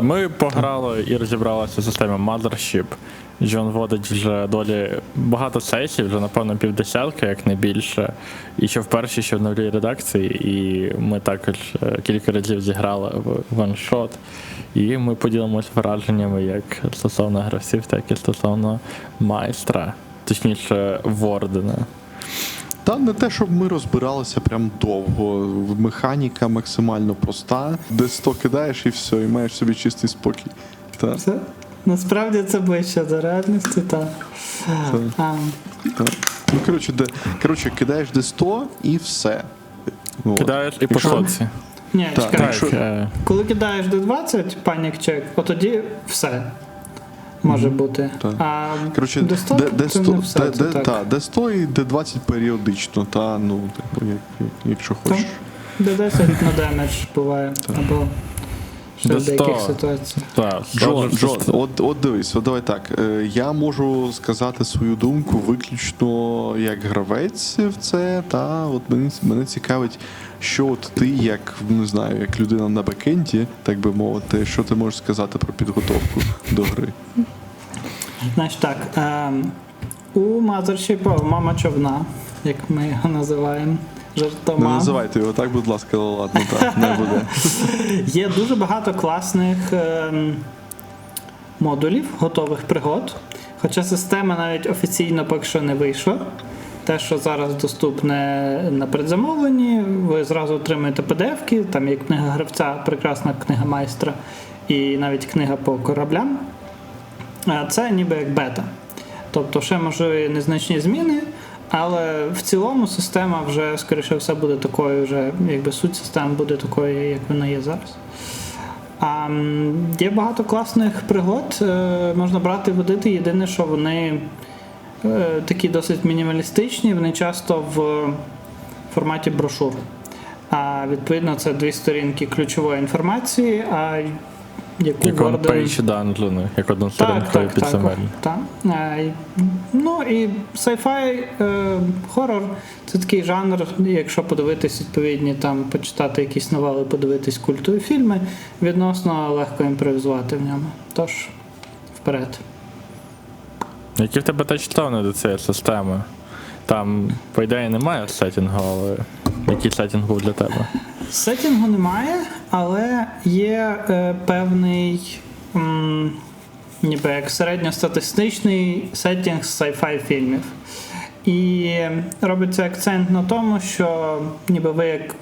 Ми пограли і розібралися в системі Mothership. Джон вводить вже долі багато сесій, вже напевно півдесятки, як не більше. І що в першій, що в новій редакції. І ми також е, кілька разів зіграли в ваншот. І ми поділимося враженнями як стосовно гравців, так і стосовно майстра, точніше, Вордена. Та не те, щоб ми розбиралися прям довго. Механіка максимально проста. Де 100 кидаєш і все, і маєш собі чистий спокій. Та, Це, насправді це ближче до реальності, та. А, та. Ну, коротше, де, коротше, кидаєш де 100 і все. От. Кидаєш і по шоці. ні, чекай. якщо- е, Коли кидаєш до 20 панік чек, от тоді все може бути. А Коротше, де 100 де, де, це 100, все. де, де, так. та, де 100 і де 20 періодично, та, ну, типу, як, як, якщо хочеш. Де 10 на демедж буває. Або ще До в деяких 100. ситуаціях. Так, Джон, Джон, от, от дивись, от давай так. Е, Я можу сказати свою думку виключно як гравець в це, та от мене, мене цікавить, що от ти, як не знаю, як людина на бекенді, так би мовити, що ти можеш сказати про підготовку до гри. Значить так. ем, у Mothership мама човна, як ми його називаємо. Не називайте його так, будь ласка, ладно, так, не буде. Є дуже багато класних ем, модулів, готових пригод. Хоча система навіть офіційно поки що не вийшла. Те, що зараз доступне на предзамовленні, ви зразу отримуєте PDF-ки, там є книга гравця, прекрасна книга майстра і навіть книга по кораблям. Це ніби як бета. Тобто ще можливі незначні зміни, але в цілому система вже, скоріше все, буде такою, вже, якби суть системи буде такою, як вона є зараз. А, є багато класних пригод, е, можна брати водити. Єдине, що вони е, такі досить мінімалістичні, вони часто в форматі брошур. А відповідно, це дві сторінки ключової інформації, а яку Як Word- пейдж данжини, як одну так, сторінку так, під так, так. Е, Ну і sci-fi е, хорор це такий жанр, якщо подивитись відповідні, там почитати якісь новели, подивитись культові фільми, відносно легко імпровізувати в ньому. Тож, вперед. Які в тебе тачтауни до цієї системи? Там, по ідеї, немає сеттінгу, але який сеттінг був для тебе? Сеттінгу немає, але є е, певний м, ніби як середньостатистичний сеттінг з sci-fi фільмів. І робиться акцент на тому, що ніби ви як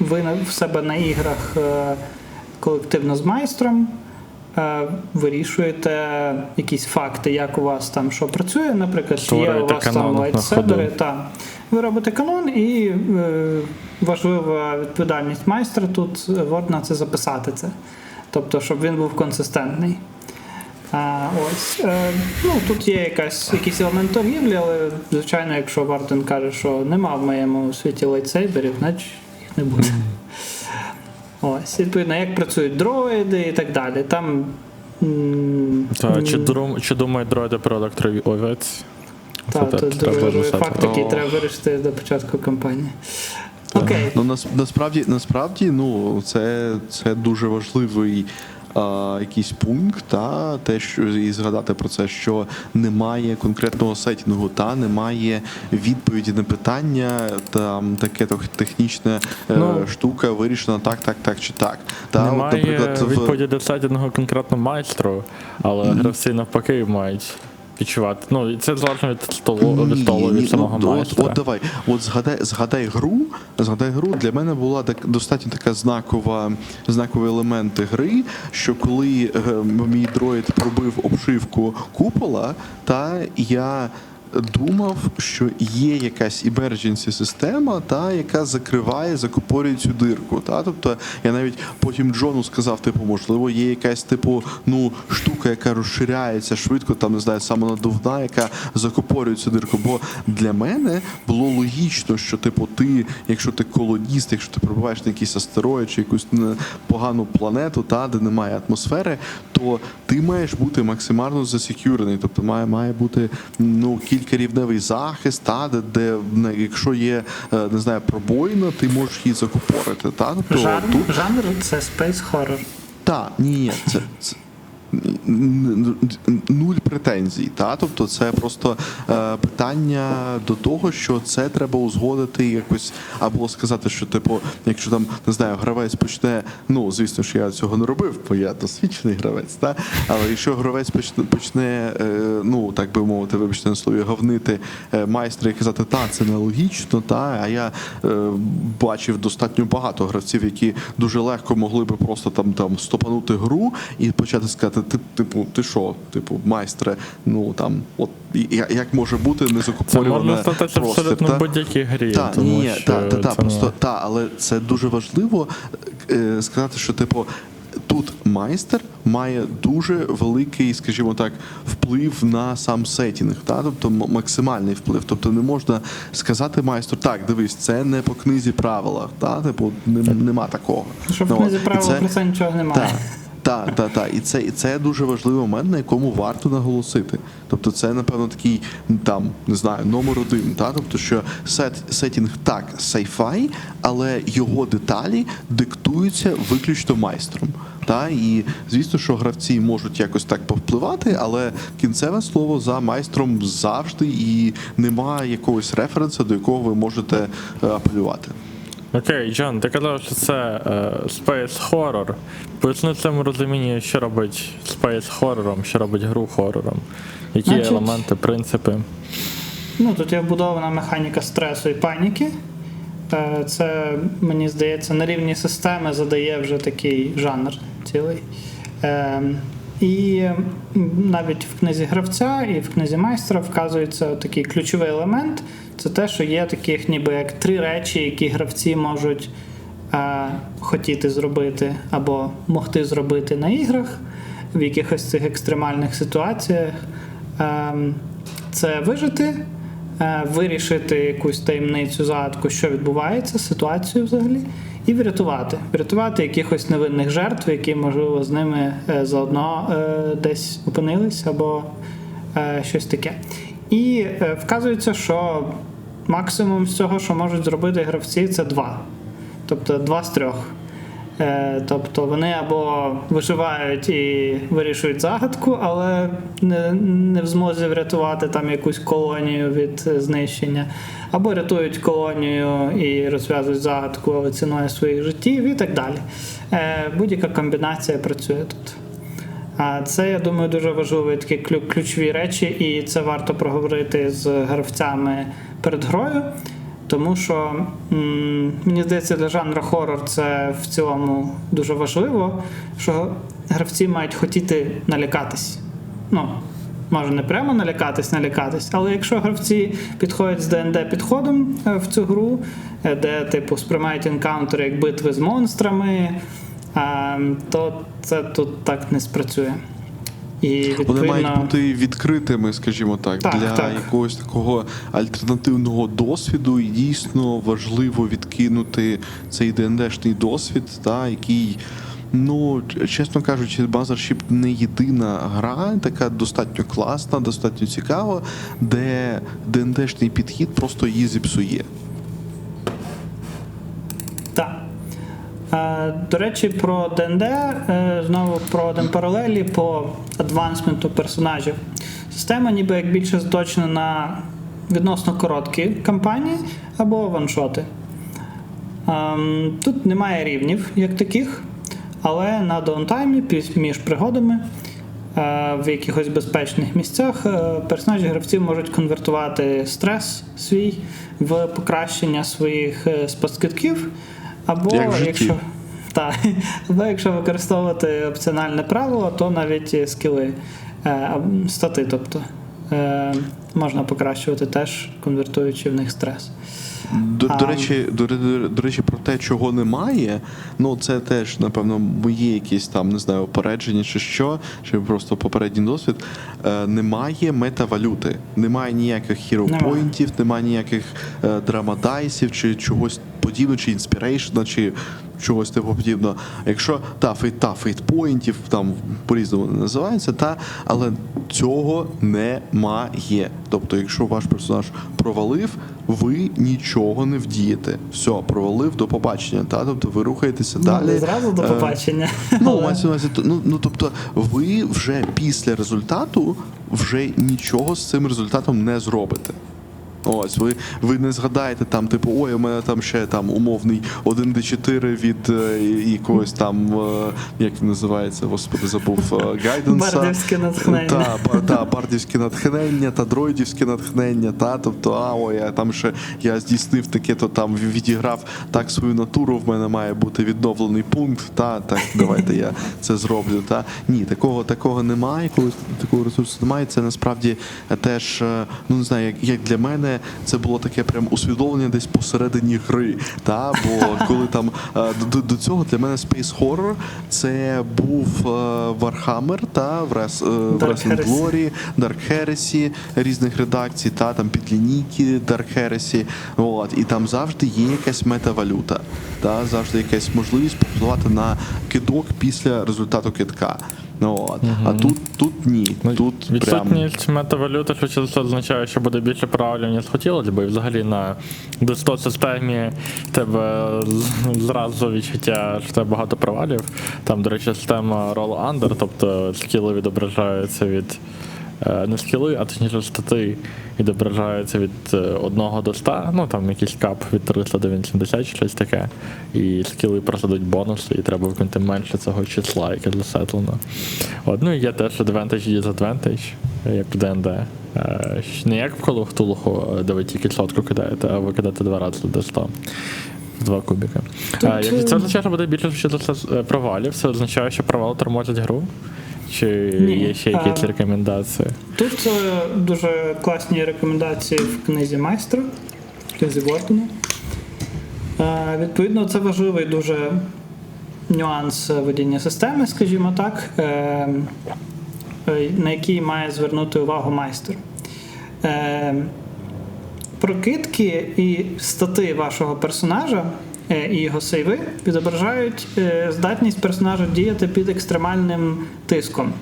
ви в себе на іграх е, колективно з майстром. Е, Вирішуєте якісь факти, як у вас там що працює. Наприклад, чи є у вас там лайтседери, та ви робите канон, і е, важлива відповідальність майстра тут е, Вордна це записати це. Тобто, щоб він був консистентний. А, ось, е, ну, тут є якась, якийсь елемент торгівлі, але звичайно, якщо Варден каже, що нема в моєму світі лайтсейберів, значить їх не буде. Ось, відповідно, як працюють дроїди і так далі. Там. м, Та, чи, м, чи думають дроїди про овець? Так, Це треба факт, який треба вирішити до початку кампанії. Окей. Ну нас, насправді, насправді, ну це, це дуже важливий. Якийсь пункт, та те, що і згадати про це, що немає конкретного сетінгу, та немає відповіді на питання, там таке то технічна е, Ну, штука вирішена так, так, так чи так. Та, Немає в- відповіді до сетінгу конкретно майстру, але гравці навпаки мають відчувати. Ну, це залежно від столу, від Ні, від самого ну, майстра. От, от давай, от згадай, згадай гру. Згадай гру. Для мене була так достатньо така знакова, знакові елементи гри, що коли е, мій дроїд пробив обшивку купола, та я. Думав, що є якась emergency система, та яка закриває, закупорює цю дирку. Та тобто я навіть потім Джону сказав, типу, можливо, є якась типу ну штука, яка розширяється швидко, там не знаю, самонадувна, яка закупорює цю дирку. Бо для мене було логічно, що типу, ти, якщо ти колоніст, якщо ти пробуваєш на якийсь астероїд чи якусь погану планету, та де немає атмосфери, то ти маєш бути максимально засекюрений. Тобто має, має бути ну кількарівневий захист, та де, де якщо є е, не знаю, пробоїна, ти можеш її закупорити. Та тобто Жанр, тут жанр це space horror. Так, ні, ні, це, це нуль претензій. Та? Тобто це просто е, питання до того, що це треба узгодити якось, або сказати, що, типу, якщо там не знаю, гравець почне, ну звісно, що я цього не робив, бо я досвідчений гравець, та? але якщо гравець почне, почне е, ну так би мовити, вибачте на слові, говнити е, майстра і казати, та, це нелогічно, та, а я е, бачив достатньо багато гравців, які дуже легко могли би просто там, там стопанути гру і почати сказати, ти, типу, ти що, типу, майстре, ну там, от я- як може бути Це незакуповане можна статися абсолютно в будь-якій грі. та, тому ні, що та, та, та, просто не- та, але це дуже важливо е, сказати, що типу. Тут майстер має дуже великий, скажімо так, вплив на сам сетінг, та? тобто м- максимальний вплив. Тобто не можна сказати майстру, так, дивись, це не по книзі правила, та? типу, нем- нема такого. Ну, в книзі от, і правил це- про це нічого немає. Так, так, так. І це, і це дуже важливий момент, на якому варто наголосити. Тобто, це, напевно, такий там, не знаю, номер один. Та? Тобто, що сет, сетінг так, сайфай, але його деталі диктуються виключно майстром. Та? І звісно, що гравці можуть якось так повпливати, але кінцеве слово за майстром завжди і немає якогось референсу, до якого ви можете е, апелювати. Окей, Джон, ти казав, що це е, Space Horror. Поясни в цьому розумінні, що робить Space Horror, що робить гру хорором. Які Значить- елементи, принципи. Ну, тут є вбудована механіка стресу і паніки. Е, Це, мені здається, на рівні системи задає вже такий жанр цілий. Е, І навіть в книзі гравця і в книзі майстра вказується такий ключовий елемент. Це те, що є таких ніби як три речі, які гравці можуть е, хотіти зробити або могти зробити на іграх в якихось цих екстремальних ситуаціях. Ем, Це вижити, е, вирішити якусь таємницю загадку, що відбувається, ситуацію взагалі, і врятувати. Врятувати якихось невинних жертв, які, можливо, з ними е, заодно е, десь опинились або е, щось таке. І е, вказується, що максимум з цього, що можуть зробити гравці, це два. Тобто два з трьох. Е, Тобто вони або виживають і вирішують загадку, але не, не в змозі врятувати там якусь колонію від знищення, або рятують колонію і розв'язують загадку, ціною своїх життів і так далі. Е, Будь-яка комбінація працює тут. А це, я думаю, дуже важливі такі клю- ключові речі, і це варто проговорити з гравцями перед грою. Тому що мені здається, для жанру хорор це в цілому дуже важливо, що гравці мають хотіти налякатись. Ну, може не прямо налякатись, налякатись, але якщо гравці підходять з ДНД підходом е, в цю гру, е, де типу сприймають енкаунтери як битви з монстрами, то це тут так не спрацює. І Вони мають бути відкритими, скажімо так, Так, для так. якогось такого альтернативного досвіду, і дійсно важливо відкинути цей ДНДшний досвід, та, який. Ну, чесно кажучи, Mothership не єдина гра, така достатньо класна, достатньо цікава, де ДНДшний підхід просто її зіпсує. Так. Е, До речі, про ДНД, е, знову проводимо паралелі по адвансменту персонажів. Система ніби як більше заточена на відносно короткі кампанії або ваншоти. Ем, Тут немає рівнів як таких, але на даунтаймі між пригодами е, в якихось безпечних місцях персонажі гравців можуть конвертувати стрес свій в покращення своїх спаскидків, або Як в житті. якщо. Так, або якщо використовувати опціональне правило, то навіть скіли, е, стати, тобто е, можна покращувати теж, конвертуючи в них стрес. До, до, речі, до, до, до речі, про те, чого немає, ну це теж, напевно, мої якісь там, не знаю, опередження чи що, чи просто попередній досвід. Е, немає метавалюти, немає ніяких хіропойнтів, немає. ніяких е, драмадайсів чи чогось подібного, чи інспірейшна, чи чогось типу подібного. Якщо та фейт, та фейтпоінтів, там по-різному називається, та але цього немає. Тобто, якщо ваш персонаж провалив, ви нічого не вдієте. Все, провалив до побачення. Та тобто ви рухаєтеся Ну, далі. не зразу до Е, побачення. Ну, мається увазі, ну, ну тобто, ви вже після результату вже нічого з цим результатом не зробите. Ось, ви, ви не згадаєте там, типу, ой, у мене там ще там умовний 1D4 від е, якогось там, е, як він називається, господи, забув е, гайденса. Бардівське натхнення. Та, ба- та, бардівське натхнення, та дроїдівське натхнення, та, тобто, а ой, а там ще я здійснив таке, то там відіграв так свою натуру, в мене має бути відновлений пункт, та, так, давайте я це зроблю. Та. Ні, такого, такого немає, коли такого ресурсу немає. Це насправді теж, е, ну не знаю, як, як для мене, це було таке прям усвідомлення десь посередині гри. Та, бо коли там е, до, до цього для мене Space Horror це був е, Warhammer та в е, в Wrestling Glory, Dark Heresy різних редакцій, та там підлінійки Dark Heresy. От, і там завжди є якась метавалюта, та завжди якась можливість попливати на кидок після результату кидка. Ну, от. А тут, тут ні. Ну, Тут прям... Метавалюти, що це означає, що буде більше правил, ніж хотілося бо І взагалі на десто системі тебе зразу відчуття, що тебе багато провалів. Там, до речі, система Roll Under, тобто скіли відображаються від. Е, Не скіли, а точніше стати відображаються від 1 до 100, ну там якийсь кап від 300 до 80 чи щось таке. І скіли просто дають бонуси, і треба виконати менше цього числа, яке засетлено. От, ну і є теж advantage і disadvantage, як в ДНД. Е, Не як в Call of де ви тільки сотку кидаєте, а ви кидаєте два рази до 100. Два кубіки. Тут, Е, Як це е, означає, що буде більше за е, провалів, це означає, що провали тормозять гру? Чи Ні, є ще якісь а- рекомендації? Тут е, дуже класні рекомендації в книзі майстра, в книзі Вортона. Е, Відповідно, це важливий дуже нюанс водіння системи, скажімо так, е, е, на який має звернути увагу майстер. Е, Прокидки і стати вашого персонажа е, і його сейви відображають е, здатність персонажа діяти під екстремальним тиском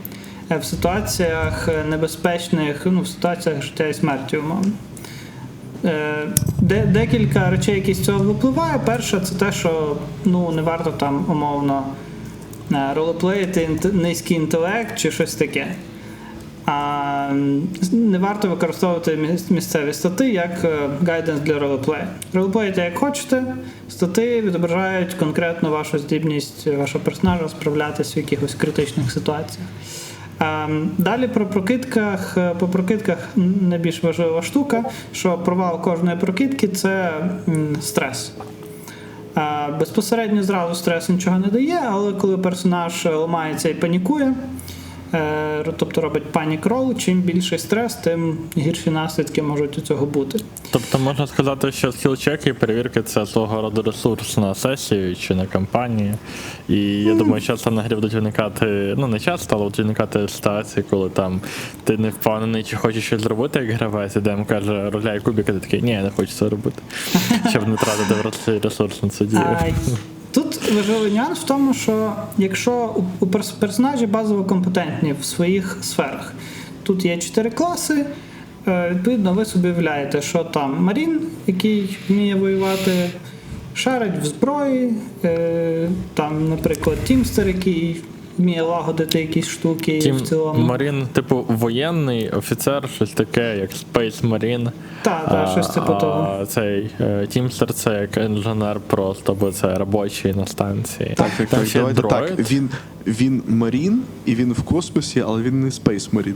е, в ситуаціях е, небезпечних, ну, в ситуаціях життя і смерті, умовно. Е, Де, декілька речей, які з цього випливає. Перше, це те, що ну, не варто там умовно е, ролеплеїти низький інтелект чи щось таке. А не варто використовувати місцеві стати як е, гайденс для ролеплею. Ролеплеїте як хочете, стати відображають конкретно вашу здібність вашого персонажа справлятися в якихось критичних ситуаціях. Ем, Далі про прокидках. Е, По прокидках найбільш важлива штука, що провал кожної прокидки це стрес. Е, Безпосередньо зразу стрес нічого не дає, але коли персонаж ламається і панікує, е, тобто робить панік рол, чим більший стрес, тим гірші наслідки можуть у цього бути. Тобто можна сказати, що скіл-чеки і перевірки це свого роду ресурс на сесію чи на кампанії. І я думаю, часто на грі будуть виникати, ну не часто, але будуть виникати ситуації, коли там ти не впевнений, чи хочеш щось зробити, як гравець, і дем каже, роляй кубик, і ти такий, ні, я не хочу це робити. Щоб не тратити ресурс на це дію. Тут важливий нюанс в тому, що якщо у- у персонажі базово компетентні в своїх сферах, тут є чотири класи. е, Відповідно, ви собі уявляєте, що там Марін, який вміє воювати, шарить в зброї, е, там, наприклад, Тімстер, який вміє лагодити якісь штуки Тім в цілому. Марін, типу, воєнний офіцер, щось таке, як Space Marine. Так, так, щось типу того. а Цей Тімстер це як інженер просто, бо це робочий на станції. Так, так, так, давайте так. Він, він марін, і він в космосі, але він не Space Marine.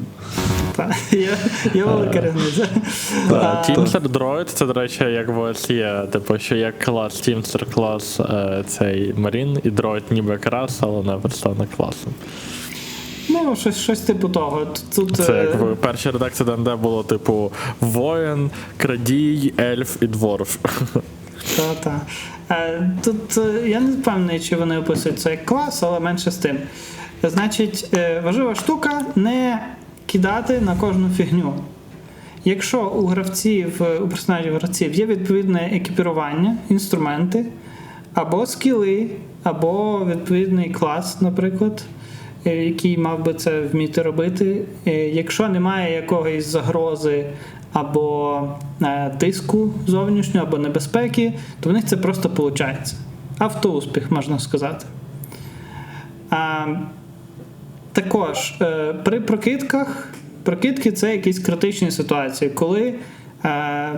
Так, є, є велика різниця. Тімстер дроїд, це, до речі, як в ОС є, типу, що як клас Тімстер клас е, цей Марін, і дроїд ніби як рас, але не представник класу. Ну, щось, щось типу того. Тут, Це е, як в першій редакції ДНД було, типу, воїн, крадій, ельф і дворф. Та-та. Е, Тут е, я не впевнений, чи вони описують це як клас, але менше з тим. Значить, е, важлива штука не кидати на кожну фігню. якщо у гравців, у персонажів гравців є відповідне екіпірування, інструменти, або скіли, або відповідний клас, наприклад, е, який мав би це вміти робити. Е, Якщо немає якоїсь загрози або е, тиску зовнішнього, або небезпеки, то в них це просто виходить. Автоуспіх, можна сказати. А, також при прокидках, прокидки це якісь критичні ситуації, коли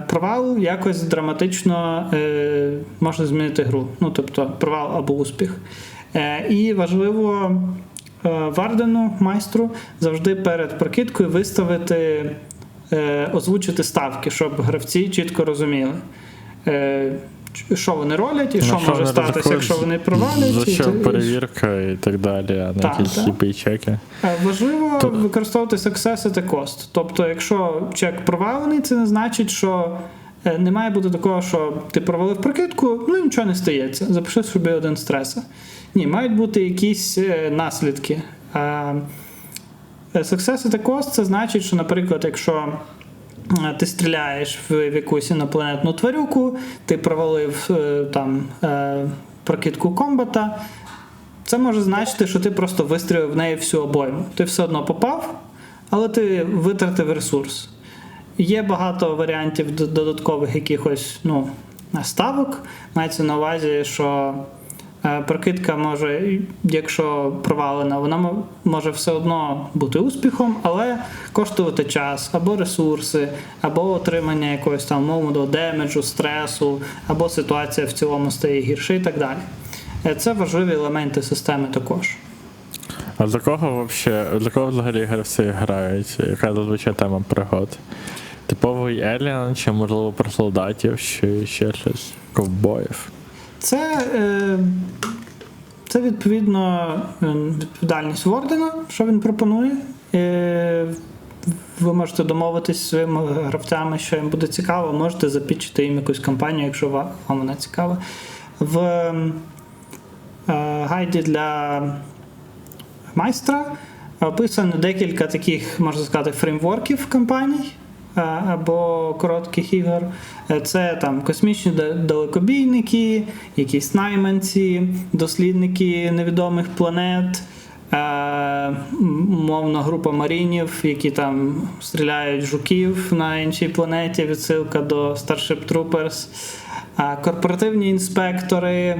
провал якось драматично е, може змінити гру. Ну, тобто провал або успіх. Е, і важливо е, Вардену, майстру, завжди перед прокидкою виставити, е, озвучити ставки, щоб гравці чітко розуміли. Що вони ролять і що може статися, якщо вони провалять. За що і- перевірка і так далі, а не якісь так. чеки. Е, Важливо То- використовувати success a cost. Тобто, якщо чек провалений, це не значить, що е, не має бути такого, що ти провалив прокидку, ну і нічого не стається. Запиши собі один стреса. Ні, мають бути якісь е, наслідки. Success a cost це значить, що, наприклад, якщо ти стріляєш в якусь інопланетну тварюку, ти провалив е, там е, прокидку комбата, це може значити, що ти просто вистрілив в неї всю обойму. Ти все одно попав, але ти витратив ресурс. Є багато варіантів додаткових якихось ну, ставок. Мається на увазі, що е, прокидка може, якщо провалена, вона може все одно бути успіхом, але коштувати час або ресурси, або отримання якогось там мовного демеджу, стресу, або ситуація в цілому стає гірше і так далі. Е, Це важливі елементи системи також. А за кого вообще, за кого взагалі гравці грають? Яка зазвичай тема пригод? Типовий Еліан, чи можливо про солдатів, чи ще щось ковбоїв? Це, е, це відповідно е, відповідальність Вордена, що він пропонує. Е, ви можете домовитись зі своїми гравцями, що їм буде цікаво, можете запічити їм якусь кампанію, якщо вам вона цікава. В гайді для майстра описано декілька таких, можна сказати, фреймворків кампаній е, або коротких ігор. Е, Це там космічні далекобійники, якісь найманці, дослідники невідомих планет. е, м- Мовно група марінів, які там стріляють жуків на іншій планеті, відсилка до Starship Troopers, е, корпоративні інспектори,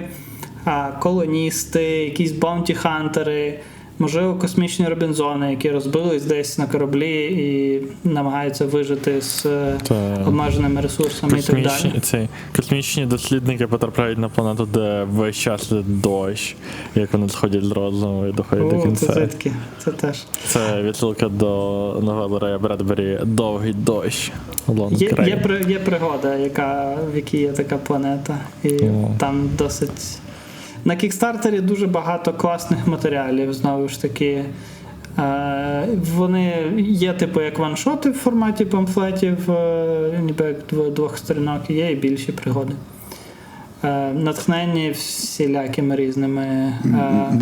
колоністи, якісь баунті-хантери, можливо, космічні робінзони, які розбились десь на кораблі і намагаються вижити з е, Та- обмеженими ресурсами і так далі. ці, космічні дослідники потрапляють на планету, де весь час дощ, як вони сходять з розуму і доходять до О, це звідки? Це теж. Це відсилка до новели Рея Бредбері Довгий дощ. Є, є, є пригода, яка, в якій є така планета. І О. там досить. На кікстартері дуже багато класних матеріалів, знову ж таки. Е, Вони є, типу, як ваншоти в форматі памфлетів, е, ніби як двох сторінок, є і більші пригоди. Е, Натхнені всілякими різними.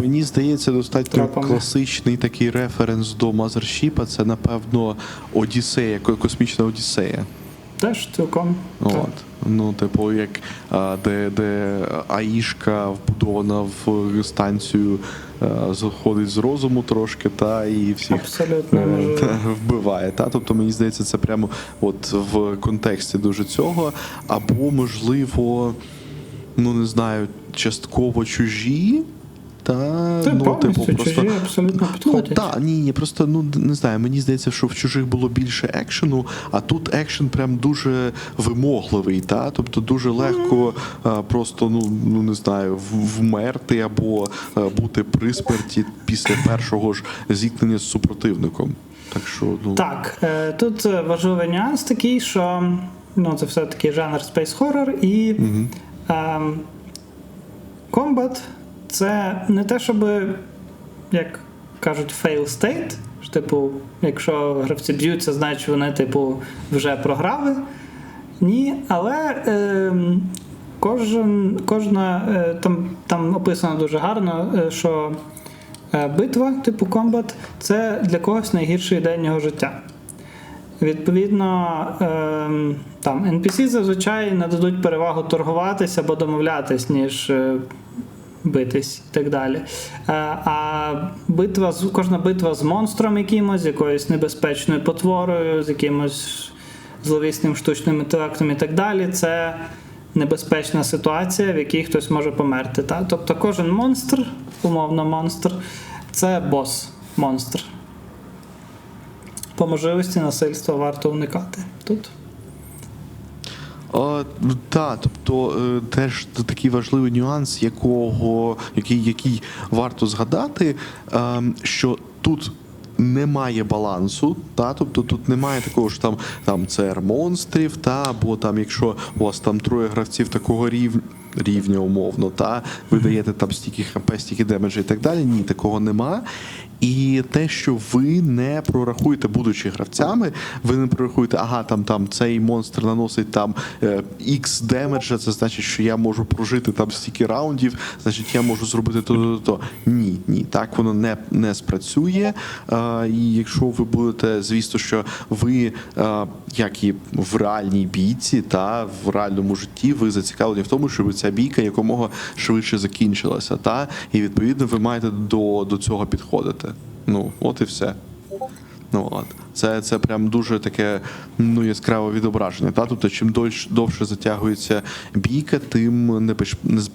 Мені здається, достатньо тропами. класичний такий референс до Мазершіпа. Це, напевно, Одіссея, космічна Одіссея. Теж цілком. так. От. Ну, типу, як де, де Аїшка вбудована в станцію, заходить з розуму трошки, та і всіх Абсолютно е, та, вбиває. Та? Тобто, мені здається, це прямо от в контексті дуже цього. Або, можливо, ну не знаю, частково чужі. Та, Це ну, повністю типу, просто чужі абсолютно Ну підходять. так, ні, ні, просто ну не знаю. Мені здається, що в чужих було більше екшену, а тут екшен прям дуже вимогливий, та тобто дуже легко а, просто ну ну не знаю, вмерти або а, бути при смерті після першого ж зіткнення з супротивником. Так що ну Так, е, тут е, важливий нюанс такий, що ну, це все-таки жанр Space Horror і ем, комбат це не те, щоб, як кажуть, fail state. що, Типу, якщо гравці б'ються, значить вони, типу, вже програли. Ні, але ем, кожен, кожна е, там, там описано дуже гарно, е, що е, битва, типу комбат, це для когось найгірший день його життя. Відповідно, ем, там NPC зазвичай нададуть перевагу торгуватись або домовлятись, ніж е, битись і так далі. Е, а битва з кожна битва з монстром якимось, з якоюсь небезпечною потворою, з якимось зловісним штучним інтелектом і так далі, це небезпечна ситуація, в якій хтось може померти. Та? Тобто кожен монстр, умовно монстр, це бос монстр. По можливості насильства варто уникати тут. А, та, тобто е, теж такий важливий нюанс, якого, який, який варто згадати, е, що тут. Немає балансу, та тобто тут немає такого що там там CR монстрів, та або там, якщо у вас там троє гравців такого рівня, рівня умовно, та ви даєте там стільки хп, стільки демеджа і так далі. Ні, такого нема. І те, що ви не прорахуєте, будучи гравцями, ви не прорахуєте, ага, там там цей монстр наносить там е, X демеджа, це значить, що я можу прожити там стільки раундів, значить я можу зробити то, то, то. Ні, ні, так воно не, не спрацює. Е, і якщо ви будете, звісно, що ви, е, як і в реальній бійці, та в реальному житті, ви зацікавлені в тому, щоб ця бійка якомога швидше закінчилася. Та? І відповідно ви маєте до, до цього підходити. Ну, от і все. Ну, от. Це, це прям дуже таке ну, яскраве відображення. Та? Тобто, чим дольш, довше затягується бійка, тим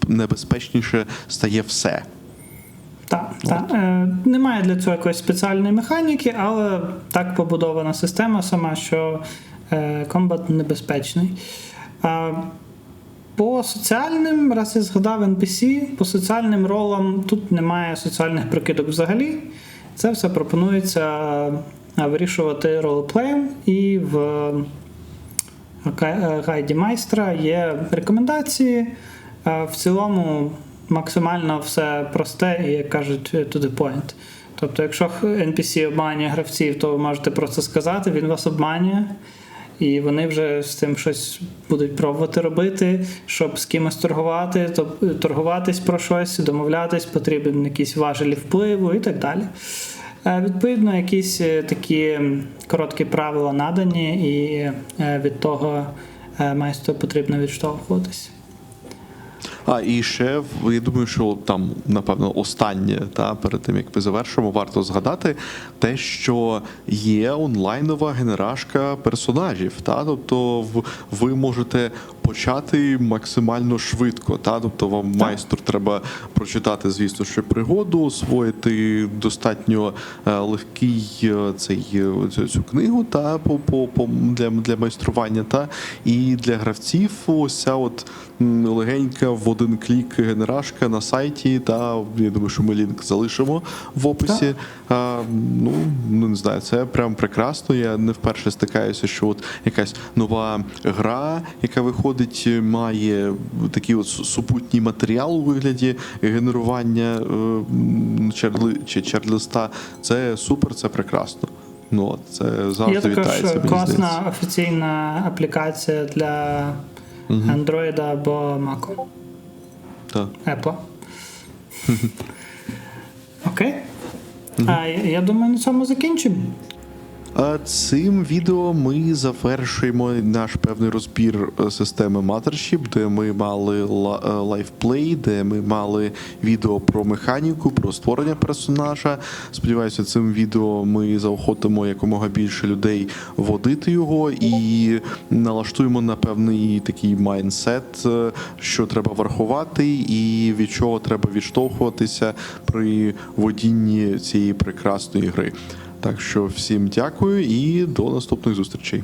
небезпечніше стає все. Так, так. Е, немає для цього якоїсь спеціальної механіки, але так побудована система сама, що е, комбат небезпечний. А, по соціальним, раз я згадав NPC, по соціальним ролам тут немає соціальних прикидок взагалі. Це все пропонується е, вирішувати ролеплеєм, і в га- гайді майстра є рекомендації. Е, В цілому максимально все просте і, як кажуть, to the point. Тобто, якщо NPC обманює гравців, то ви можете просто сказати, він вас обманює. І вони вже з цим щось будуть пробувати робити, щоб з кимось торгувати, то торгуватись про щось, домовлятись, потрібен якісь важелі впливу і так далі. Е, Відповідно, якісь е, такі короткі правила надані, і е, від того майсто потрібно відштовхуватись. А і ще я думаю, що там напевно останнє, та перед тим як ми завершимо, варто згадати те, що є онлайнова генерашка персонажів. Та тобто ви можете почати максимально швидко. Та тобто вам майстру треба прочитати, звісно, що пригоду, освоїти достатньо е, легкий е, цей е, цю, цю книгу та по, по, по для, для майстрування. Та і для гравців ось ця от легенька в один клік генерашка на сайті. Та я думаю, що ми лінк залишимо в описі. А, ну, ну не знаю, це прям прекрасно. Я не вперше стикаюся, що от якась нова гра, яка виходить, має такий от супутній матеріал у вигляді генерування е, черли, чи черлиста. Це супер, це прекрасно. Ну, от, це завжди Є також вітається. мені класна здається. офіційна аплікація для Android або Mac. Так. Apple. Окей. А, я я думаю, на цьому закінчимо. Цим відео ми завершуємо наш певний розбір е, системи Mothership, де ми мали лайфплей, де ми мали відео про механіку, про створення персонажа. Сподіваюся, цим відео ми заохотимо якомога більше людей водити його і налаштуємо на певний такий майндсет, е, що треба врахувати, і від чого треба відштовхуватися при водінні цієї прекрасної гри. Так що всім дякую і до наступних зустрічей.